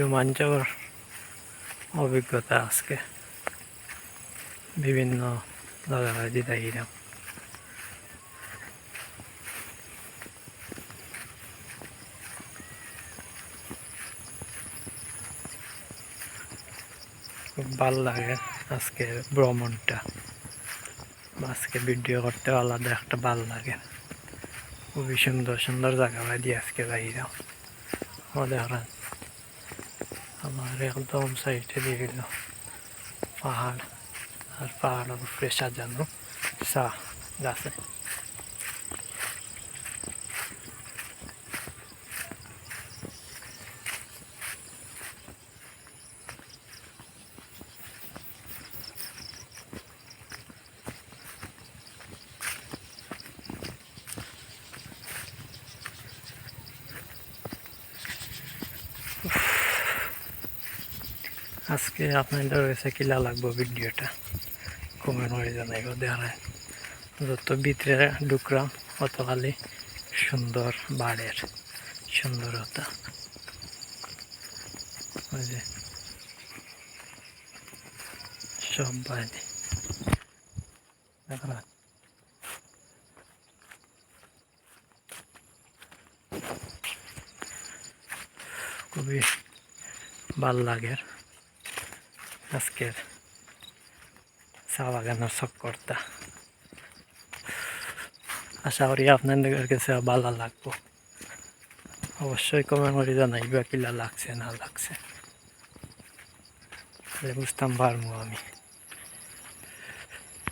রোমাঞ্চকর অভিজ্ঞতা আজকে। বিভিন্ন দিতে গেলাম খুব ভালো লাগে আজকে ভ্রমণটা। আজকে ভিডিও করতে আলাদা একটা ভালো লাগে। খুবই সুন্দর সুন্দর জায়গা দিয়ে আজকে যাইলাম দেখেন আমার একদম সাইডে বিভিন্ন পাহাড় আর পাহাড়ের উপরে সাজানো চা গাছে। আজকে আপনাদের কাছে কিলা লাগবো ভিডিওটা। কমেন্ট করে জানাইব দেখায় যত ভিতরে ঢুকলাম অত খালি সুন্দর বাড়ের সুন্দরতা। যে সব বাইরে দেখলাম খুবই ভালো লাগে আজকের চা বাগানের চক্করটা আশা করি আপনাদের কাছে ভালো লাগবো। অবশ্যই কমেন্ট করে জানাইবা, কিলা লাগছে, না লাগছে। বুঝতাম পারব আমি।